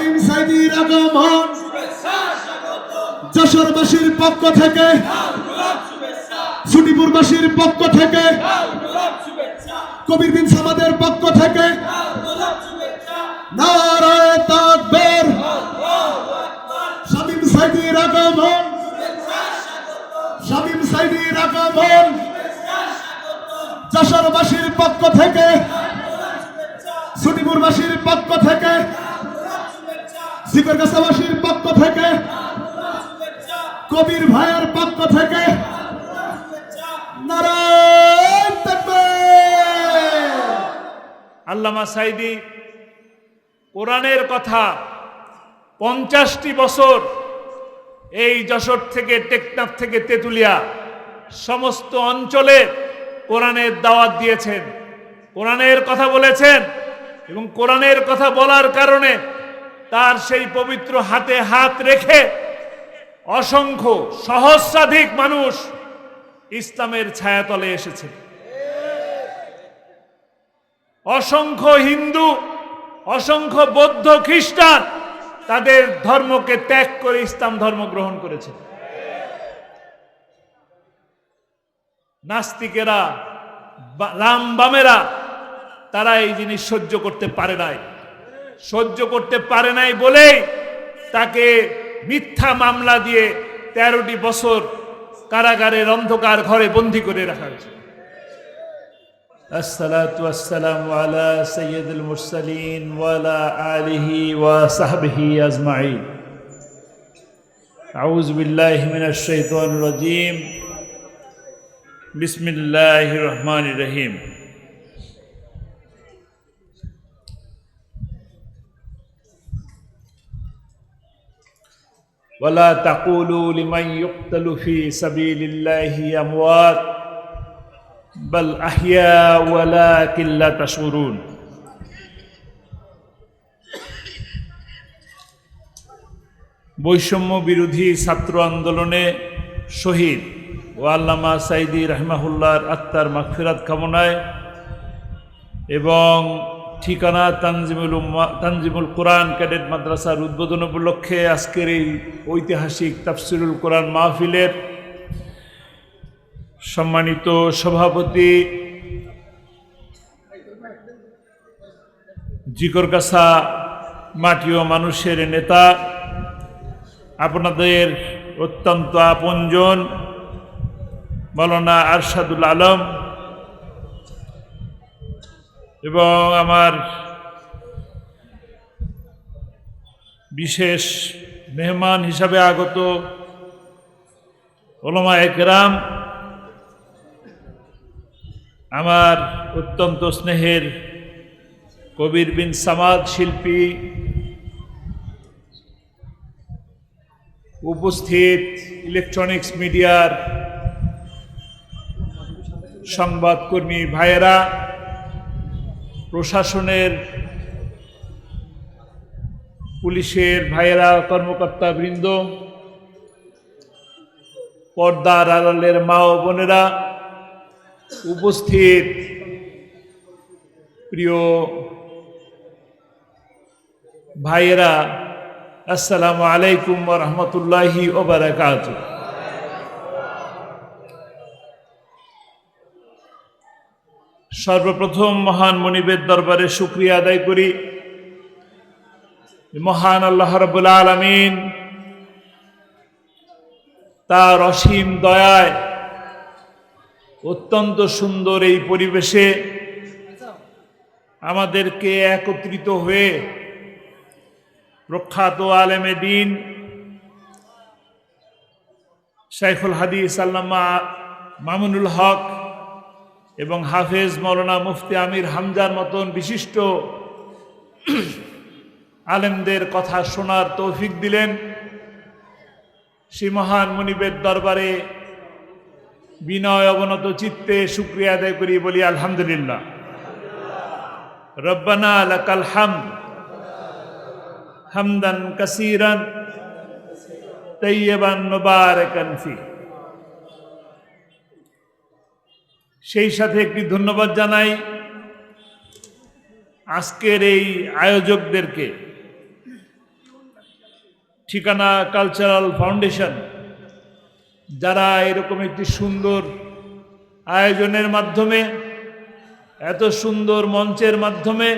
শামীম সাইদির আগমন যশোরবাসীর পক্ষ থেকে সুটিপুরবাসীর পক্ষ থেকে, কবির বিন সামাদের পক্ষ থেকে পক্ষ থেকে সুটিপুরবাসীর পক্ষ থেকে সিপারগাছাবাসীর পক্ষ থেকে, কবির ভাইয়ের পক্ষ থেকে আল্লামা সাইদি, কোরআনের কথা পঞ্চাশটি বছর এই যশোর থেকে টেকনাফ থেকে তেতুলিয়া সমস্ত অঞ্চলে কোরআনের দাওয়াত দিয়েছেন। কোরআনের কথা বলেছেন এবং কোরআনের কথা বলার কারণে তার সেই পবিত্র হাতে হাত রেখে অসংখ্য সহস্রাধিক মানুষ ইসলামের ছায়াতলে এসেছে। অসংখ্য হিন্দু, অসংখ্য বৌদ্ধ খ্রিস্টান তাদের ধর্মকে ত্যাগ করে ইসলাম ধর্ম গ্রহণ করেছে। নাস্তিকেরা রাম বামেরা তারা এই জিনিস সহ্য করতে পারে নাই। সহ্য করতে পারে নাই বলে তাকে মিথ্যা মামলা দিয়ে তেরোটি বছর কারাগারের অন্ধকার ঘরে বন্দি করে রাখা হয়েছে। আসসালাতু ওয়ালা আলিহি আউজ বিল্লাহ রহিম। ولا تقولوا لمن يقتل في سبيل الله أموات بل أحياء ولكن لا تشعرون বৈষম্য বিরোধী ছাত্র আন্দোলনে শহীদ ও আল্লামা সাইদি রহমাহুল্লাহর আত্মার মাগফিরাত কামনায় এবং ঠিকানা তানজিমুল তানজিমুল কোরআন ক্যাডেট মাদ্রাসার উদ্বোধন উপলক্ষে আজকের এই ঐতিহাসিক তাফসিরুল কোরআন মাহফিলের সম্মানিত সভাপতি জিকরগাছা মাটি ও মানুষের নেতা, আপনাদের অত্যন্ত আপনজন মৌলানা আরশাদুল আলম এবং আমার বিশেষ মেহমান হিসাবে আগত ওলমা একরাম, আমার অত্যন্ত স্নেহের কবির বিন সামাদ শিল্পী উপস্থিত ইলেকট্রনিক্স মিডিয়ার সংবাদকর্মী ভাইয়েরা প্রশাসনের পুলিশের ভাইয়েরা, কর্মকর্তা বৃন্দ, পর্দার আড়ালের মা ও বোনেরা উপস্থিত। প্রিয় ভাইয়েরা, আসসালামু আলাইকুম রহমতুল্লাহি ওবরাকাত সর্বপ্রথম মহান মনিবের দরবারে শুক্রিয়া আদায় করি। মহান আল্লাহ রবুল আলমিন তার অসীম দয়ায় অত্যন্ত সুন্দর এই পরিবেশে আমাদেরকে একত্রিত হয়ে প্রখ্যাত আলেমে দিন শাইখুল হাদিস আল্লামা মামুনুল হক এবং হাফেজ মৌলানা মুফতি আমির হামজার মতন বিশিষ্ট আলেমদের কথা শোনার তৌফিক দিলেন সেই মহান মনিবের দরবারে বিনয় অবনত চিত্তে শুক্রিয়া আদায় করি বলি আলহামদুলিল্লাহ। রব্বানা লাকাল হামদ হামদান কাসিরান তৈয়বান মুবারাকান ফি। সেই সাথে একটি ধন্যবাদ জানাই আজকের এই আয়োজকদেরকে। ঠিকানা কালচারাল ফাউন্ডেশন যারা এরকম একটি সুন্দর আয়োজনের মাধ্যমে, এত সুন্দর মঞ্চের মাধ্যমে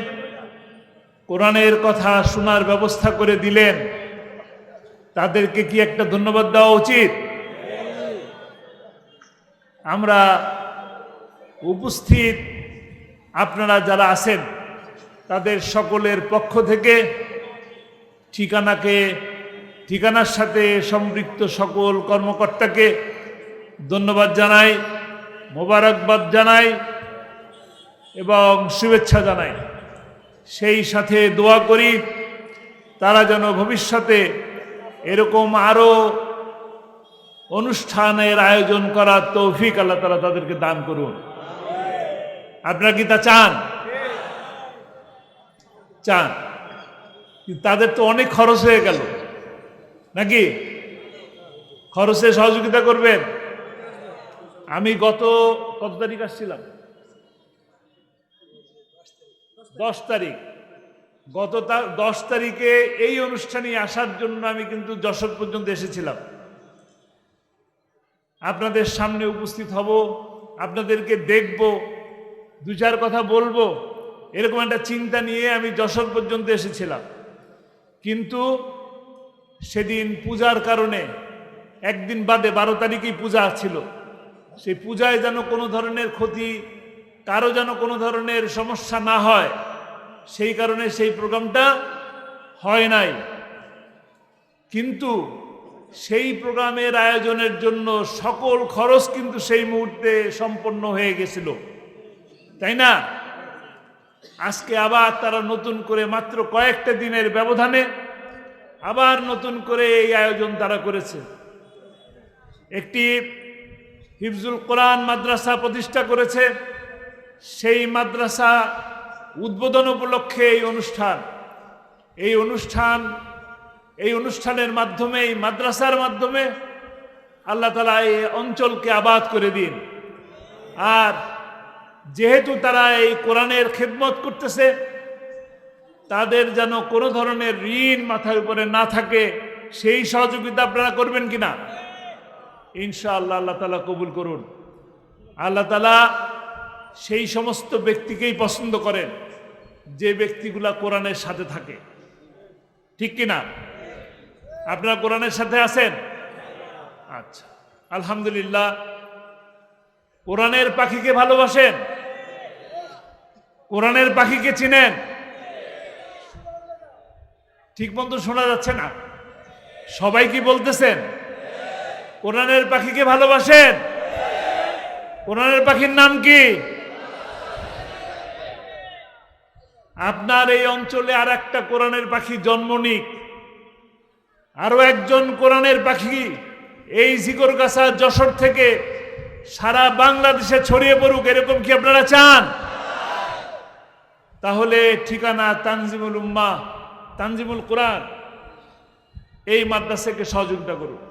কোরআনের কথা শোনার ব্যবস্থা করে দিলেন, তাদেরকে কি একটা ধন্যবাদ দেওয়া উচিত? আমরা উপস্থিত আপনারা যারা আছেন, তাদের সকলের পক্ষ থেকে ঠিকানাকে, ঠিকানার সাথে সম্পৃক্ত সকল কর্মকর্তাকে ধন্যবাদ জানাই, মোবারকবাদ জানাই এবং শুভেচ্ছা জানাই। সেই সাথে দোয়া করি, তারা যেন ভবিষ্যতে এরকম আরও অনুষ্ঠানের আয়োজন করার তৌফিক আল্লাহ তালা তাদেরকে দান করুন। আপনারা কি তা চান? চান। তাদের তো অনেক খরচ হয়ে গেল। নাকি? খরচে সহযোগিতা করবেন? আমি গত কত তারিখ আসছিলাম? দশ তারিখ। গত দশ তারিখে এই অনুষ্ঠানে আসার জন্য আমি কিন্তু যশোর পর্যন্ত এসেছিলাম। আপনাদের সামনে উপস্থিত হব, আপনাদেরকে দেখব দু চার কথা বলব। এরকম একটা চিন্তা নিয়ে আমি যশোর পর্যন্ত এসেছিলাম। কিন্তু সেদিন পূজার কারণে, একদিন বাদে বারো তারিখেই পূজা ছিল। সেই পূজায় যেন কোনো ধরনের ক্ষতি, কারও যেন কোনো ধরনের সমস্যা না হয়, সেই কারণে সেই প্রোগ্রামটা হয় নাই। কিন্তু সেই প্রোগ্রামের আয়োজনের জন্য সকল খরচ কিন্তু সেই মুহূর্তে সম্পন্ন হয়ে গেছিল। তাই না? আজকে আবার তারা নতুন করে মাত্র কয়েকটা দিনের ব্যবধানে আবার নতুন করে এই আয়োজন তারা করেছে। একটি হিফজুল কোরআন মাদ্রাসা প্রতিষ্ঠা করেছে। সেই মাদ্রাসা উদ্বোধন উপলক্ষে এই অনুষ্ঠান। এই অনুষ্ঠান, এই অনুষ্ঠানের মাধ্যমে, এই মাদ্রাসার মাধ্যমে আল্লাহ তালা এই অঞ্চলকে আবাদ করে দিন। আর যেহেতু তারা এই কোরআনের খেদমত করতেছে, তাদের যেন কোনো ধরনের ঋণ মাথার উপরে না থাকে, সেই সহযোগিতা আপনারা করবেন কিনা? ইনশাআল্লাহ আল্লাহ তালা কবুল করুন। আল্লাহ তালা সেই সমস্ত ব্যক্তিকেই পছন্দ করেন, যে ব্যক্তিগুলা কোরআনের সাথে থাকে। ঠিক কিনা? আপনারা কোরআনের সাথে আছেন? আচ্ছা আলহামদুলিল্লাহ। কোরআনের পাখিকে ভালোবাসেন? কোরআনের পাখিকে চিনেন? ঠিক মতো শোনা যাচ্ছে না। সবাই কি বলতেছেন? কোরআনের পাখিকে ভালোবাসেন? কোরআনের পাখির নাম কি? আপনার এই অঞ্চলে আর একটা কোরআনের পাখি জন্ম নিক। আরও একজন কোরআনের পাখি এই জিগরগাছা যশোর থেকে সারা বাংলাদেশে ছড়িয়ে পড়ুক, এরকম কি আপনারা চান? তাহলে ঠিকানা তানজিমুল উম্মা, তানজিমুল কোরআন, এই মাদ্রাসাকে সহযোগিতা করুন।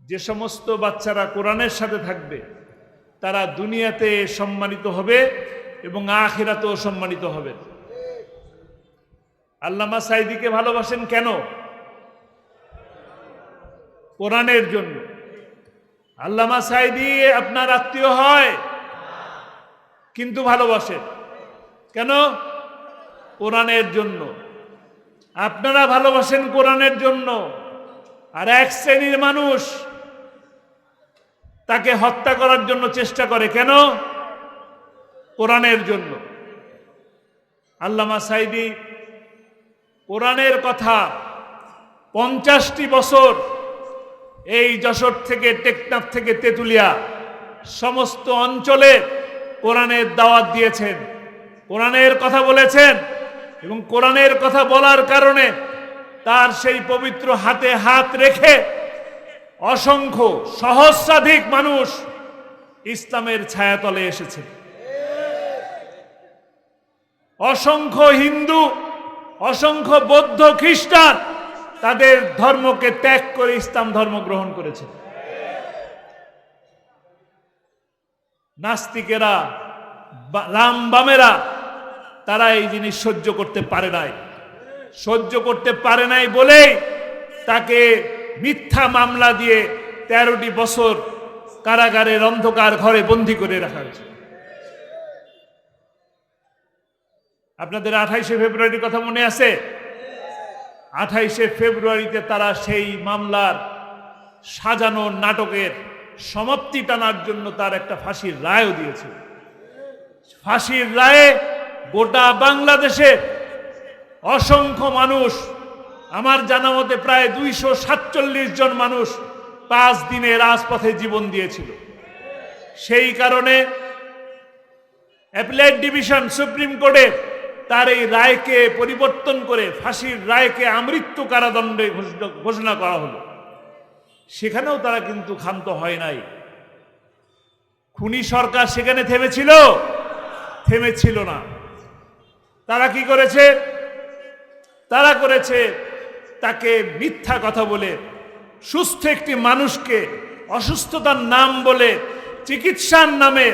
যে সমস্ত বাচ্চারা কোরআনের সাথে থাকবে, তারা দুনিয়াতে সম্মানিত হবে এবং আখিরাতেও সম্মানিত হবে। আল্লামা সাইদিকে ভালোবাসেন কেন? কোরআনের জন্য। আল্লামা সাইদি আপনার আত্মীয় হয়, কিন্তু ভালোবাসেন। কেন? কোরআনের জন্য। আপনারা ভালোবাসেন কোরআনের জন্য। আর এক শ্রেণির মানুষ তাকে হত্যা করার জন্য চেষ্টা করে কেন? কোরআনের জন্য। আল্লামা সাইদি কোরআনের কথা পঞ্চাশটি বছর এই যশোর থেকে টেকনাফ থেকে তেতুলিয়া সমস্ত অঞ্চলে কোরআনের দাওয়াত দিয়েছেন। কোরআনের কথা বলেছেন এবং কোরআনের কথা বলার কারণে তার সেই পবিত্র হাতে হাত রেখে অসংখ্য সহস্রাধিক মানুষ ইসলামের ছায়াতলে এসেছে। অসংখ্য হিন্দু, অসংখ্য বৌদ্ধ খ্রিস্টান তাদের ধর্মকে ত্যাগ করে ইসলাম ধর্ম গ্রহণ করেছে। নাস্তিকেরা রাম বামেরা, তারা এই জিনিস সহ্য করতে পারে নাই। সহ্য করতে পারে নাই বলেই তাকে মিথ্যা মামলা দিয়ে তেরোটি বছর কারাগারের অন্ধকার ঘরে বন্দি করে রাখা হয়েছে। আপনাদের আঠাইশে ফেব্রুয়ারির কথা মনে আছে? আঠাইশে ফেব্রুয়ারিতে তারা সেই মামলার সাজানো নাটকের সমাপ্তি টানার জন্য তার একটা ফাঁসির রায়ও দিয়েছে ফাঁসির রায়ে গোটা বাংলাদেশে অসংখ্য মানুষ, আমার জানা মতে প্রায় দুইশো সাতচল্লিশ জন মানুষ পাঁচ দিনে রাজপথে জীবন দিয়েছিল। সেই কারণে অ্যাপিলেট ডিভিশন সুপ্রিম কোর্টে তার এই রায়কে পরিবর্তন করে ফাঁসির রায়কে আমৃত্যু কারাদণ্ডে ঘোষণা- ঘোষণা করা হলো। সেখানেও তারা কিন্তু ক্ষান্ত হয় নাই। খুনি সরকার সেখানে থেমেছিল। থেমেছিল না। তারা কি করেছে? তারা করেছে তাকে মিথ্যা কথা বলে, সুস্থ একটি মানুষকে অসুস্থতার নাম বলে, চিকিৎসার নামে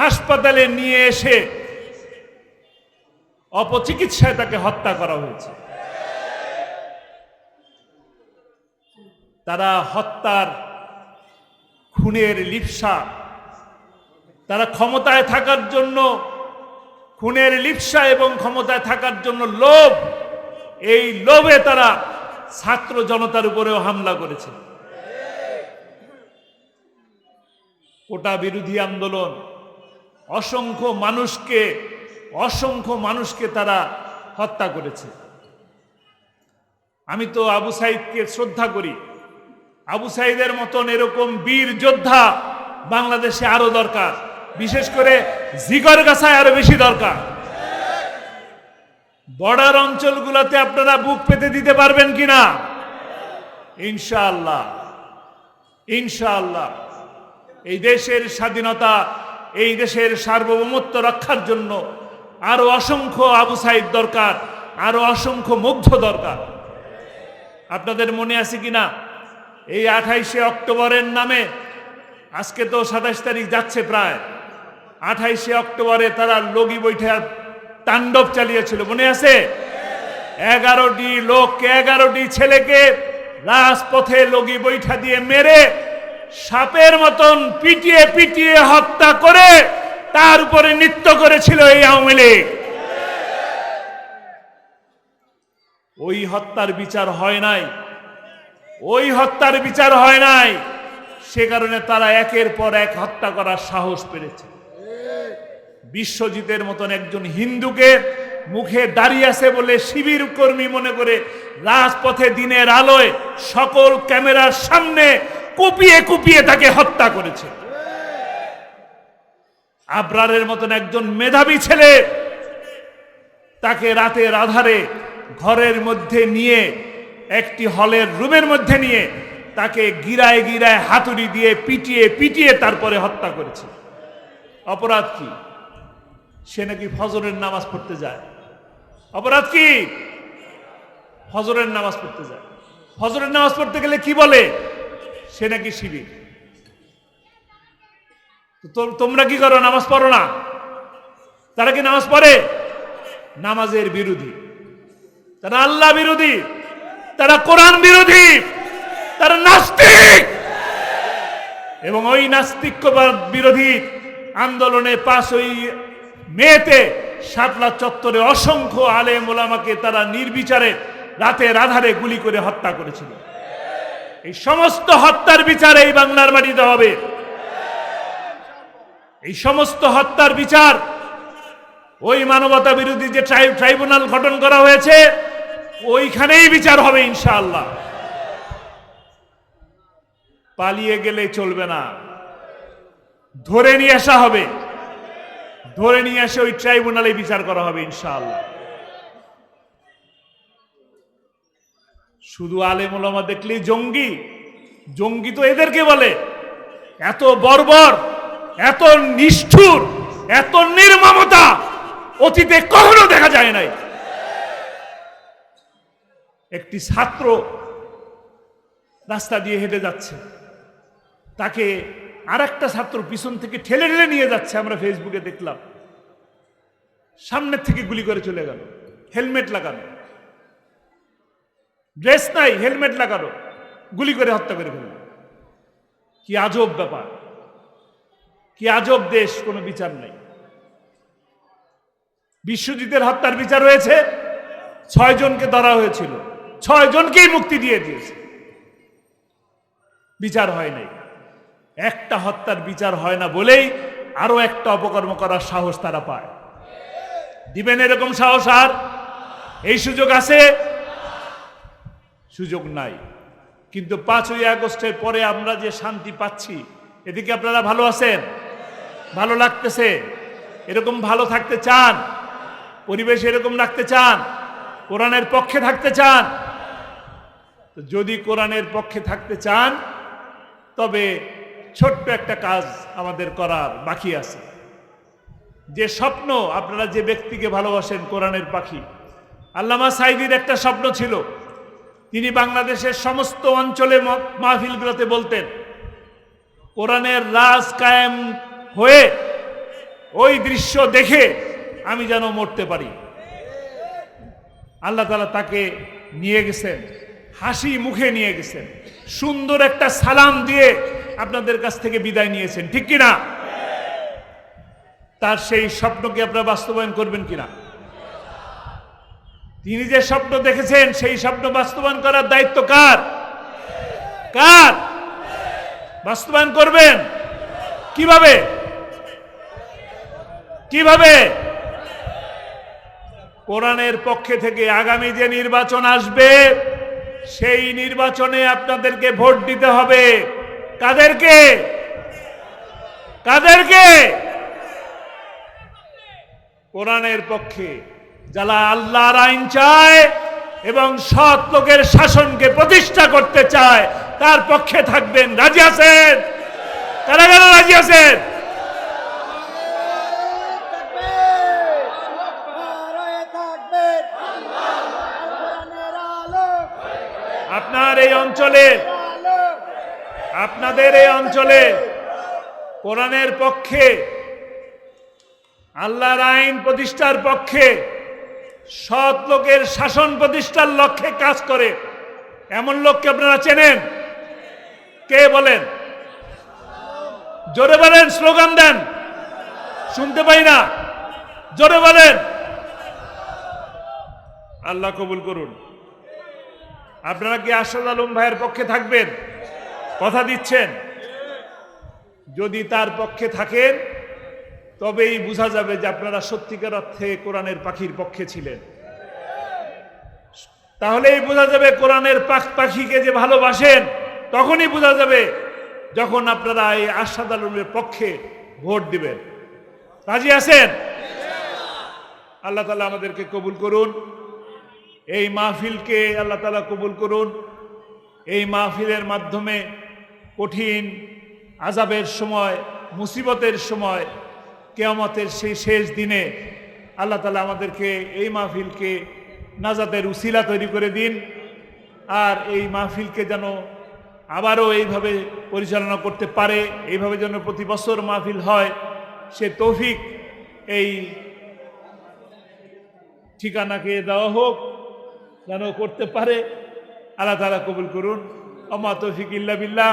হাসপাতালে নিয়ে এসে অপচিকিৎসায় তাকে হত্যা করা হয়েছে। তারা হত্যার খুনের লিপসা, তারা ক্ষমতায় থাকার জন্য খুনের লিপসা এবং ক্ষমতায় থাকার জন্য লোভ, এই লোভে তারা ছাত্র জনতার উপরেও হামলা করেছে। কোটা বিরোধী আন্দোলন, অসংখ্য মানুষকে অসংখ্য মানুষকে তারা হত্যা করেছে। আমি তো আবু সাইদকে শ্রদ্ধা করি। আবু সাইদের মতন এরকম বীর যোদ্ধা বাংলাদেশে আরও দরকার। বিশেষ করে জিগর গাছায় আরও বেশি দরকার। বর্ডার অঞ্চলগুলোতে আপনারা বুক পেতে দিতে পারবেন কিনা? ইনশাআল্লাহ। ইনশাআল্লাহ। এই দেশের স্বাধীনতা, এই দেশের সার্বভৌমত্ব রক্ষার জন্য আরও অসংখ্য আবু সাইদ দরকার, আরও অসংখ্য মুগ্ধ দরকার। আপনাদের মনে আছে কিনা? এই আঠাইশে অক্টোবরের নামে আজকে তো সাতাশ তারিখ যাচ্ছে প্রায়। আঠাইশে অক্টোবরে তারা লগি বৈঠা তাণ্ডব চালিয়েছিল, মনে আছে? এগারোটি লোককে, এগারোটি ছেলেকে রাজপথে লগি বৈঠা দিয়ে মেরে সাপের মতন পিটিয়ে পিটিয়ে হত্যা করে তার উপরে নৃত্য করেছিল এই আওয়ামী লীগ। ওই হত্যার বিচার হয় নাই। ওই হত্যার বিচার হয় নাই। সে কারণে তারা একের পর এক হত্যা করার সাহস পেরেছে। বিশ্বজিতের মতন একজন হিন্দুকে মুখে দাঁড়িয়ে আছে বলে শিবির কর্মী মনে করে রাজপথে দিনের আলোয় সকল ক্যামেরার সামনে কুপিয়ে কুপিয়ে তাকে হত্যা করেছে। আবরারের মতন একজন মেধাবী ছেলে তাকে রাতের আধারে ঘরের মধ্যে নিয়ে, একটি হলের রুমের মধ্যে নিয়ে তাকে গিরায় গিরায় হাতুড়ি দিয়ে পিটিয়ে পিটিয়ে তারপরে হত্যা করেছে। অপরাধ কি? সে নাকি ফজরের নামাজ পড়তে যায়। অপরাধ কি? ফজরের নামাজ পড়তে যায়। ফজরের নামাজ পড়তে গেলে কি বলে? সে নাকি শিবির। তোমরা কি করো, নামাজ পড়ো না? তারা কি নামাজ পড়ে? নামাজের বিরোধী। তারা আল্লাহ বিরোধী। তারা কোরআন বিরোধী। তারা নাস্তিক। এবং ওই নাস্তিক্যবাদ বিরোধী আন্দোলনে পাশ ওই মেয়েতে শাপলা চত্বরে অসংখ্য আলেম মোলামাকে তারা নির্বিচারে রাতে রাধারে গুলি করে হত্যা করেছিল। এই সমস্ত হত্যার বিচার এই বাংলার মাটিতে হবে। এই সমস্ত হত্যার বিচার ওই মানবতা বিরোধী যে ট্রাইব্যুনাল গঠন করা হয়েছে, ওইখানেই বিচার হবে ইনশাআল্লাহ। পালিয়ে গেলে চলবে না। ধরে নিয়ে আসা হবে। ধরে নিয়ে এসে ওই ট্রাইব্যুনালে বিচার করা হবে, ইনশাআল্লাহ। শুধু আলেম ওলামা জঙ্গি। জঙ্গি তো এদেরকে বলে, এত বর্বর, এত নিষ্ঠুর, এত নির্মমতা অতীতে কখনো দেখা যায় নাই। একটি ছাত্র রাস্তা দিয়ে হেঁটে যাচ্ছে। তাকে আর একটা ছাত্র পিছন থেকে ঠেলে ঠেলে নিয়ে যাচ্ছে, আমরা ফেসবুকে দেখলাম। সামনের থেকে গুলি করে চলে গেল। হেলমেট লাগানো। ড্রেস নাই, হেলমেট লাগানো। গুলি করে হত্যা করে ফেলল। কি আজব ব্যাপার। কি আজব দেশ, কোনো বিচার নেই। বিশ্বজিতের হত্যার বিচার হয়েছে। ছয় জনকে ধরা হয়েছিল। ছয় জনকেই মুক্তি দিয়ে দিয়েছে। বিচার হয় নাই। একটা হত্যার বিচার হয় না বলেই আরও একটা অপকর্ম করার সাহস তারা পায়। দিবেন এরকম সাহস আর? এই সুযোগ আছে? সুযোগ নাই। কিন্তু পাঁচই আগস্টের পরে আমরা যে শান্তি পাচ্ছি, এদিকে আপনারা ভালো আছেন? ভালো লাগতেছে? এরকম ভালো থাকতে চান? পরিবেশ এরকম রাখতে চান? কোরআনের পক্ষে থাকতে চান? যদি কোরআনের পক্ষে থাকতে চান, তবে ছোট্ট একটা কাজ আমাদের করার বাকি আছে। যে স্বপ্ন আপনারা যে ব্যক্তিকে ভালোবাসেন, কোরআনের পাখি। আল্লামা সাইদির একটা স্বপ্ন ছিল। তিনি বাংলাদেশের সমস্ত অঞ্চলে মাহফিলগুলোতে বলতেন, কোরআনের রাজ কায়েম হয়ে ওই দৃশ্য দেখে আমি যেন মরতে পারি। আল্লাহ তালা তাকে নিয়ে গেছেন, হাসি মুখে নিয়ে গেছেন, সুন্দর একটা সালাম দিয়ে আপনাদের কাছ থেকে বিদায় নিয়েছেন, ঠিক কিনা? তার সেই স্বপ্নকে আপনারা বাস্তবায়ন করবেন কিনা? তিনি যে স্বপ্ন দেখেছেন, সেই স্বপ্ন বাস্তবায়ন করার দায়িত্ব কার? কার? বাস্তবায়ন করবেন? কীভাবে? কীভাবে? কোরআনের পক্ষে থেকে আগামী যে নির্বাচন আসবে, সেই নির্বাচনে আপনাদেরকে ভোট দিতে হবে। কাদেরকে? কাদেরকে? কোরআনের পক্ষে যারা আল্লাহর আইন চায় এবং সৎ লোকের শাসনকে প্রতিষ্ঠা করতে চায়, তার পক্ষে থাকবেন। রাজি আছেন? কারা কারা রাজি আছেন? আপনার এই অঞ্চলে আপনাদের এই অঞ্চলে, কোরআনের পক্ষে, আল্লাহর আইন প্রতিষ্ঠার পক্ষে, সৎ লোকের শাসন প্রতিষ্ঠার লক্ষ্যে কাজ করে। এমন লোককে আপনারা চেনেন? কে বলেন? জোরে বলেন, স্লোগান দেন। শুনতে পাই না। জোরে বলেন। আল্লাহ কবুল করুন। আপনারা কি আসাদ আলম ভাইয়ের পক্ষে থাকবেন? কথা দিচ্ছেন? যদি তার পক্ষে থাকেন, তবেই বোঝা যাবে যে আপনারা সত্যিকার অর্থে কোরআনের পাখির পক্ষে ছিলেন। তাহলেই বোঝা যাবে কোরআনের পাখ পাখিকে যে ভালোবাসেন, তখনই বোঝা যাবে যখন আপনারা এই আশাদ আলমের পক্ষে ভোট দিবেন। রাজি আছেন? আল্লাহ তালা আমাদেরকে কবুল করুন। এই মাহফিলকে আল্লাহ তালা কবুল করুন। এই মাহফিলের মাধ্যমে কঠিন আজাবের সময়, মুসিবতের সময়, কেয়ামতের সেই শেষ দিনে আল্লাহ তালা আমাদেরকে এই মাহফিলকে নাজাতের উসিলা তৈরি করে দিন আর এই মাহফিলকে যেন আবারও এইভাবে পরিচালনা করতে পারে, এইভাবে যেন প্রতি বছর মাহফিল হয়, সে তৌফিক এই ঠিকানাকে দেওয়া হোক, যেন করতে পারে। আল্লাহ তালা কবুল করুন। অমা তৌফিক ইল্লা বিল্লাহ।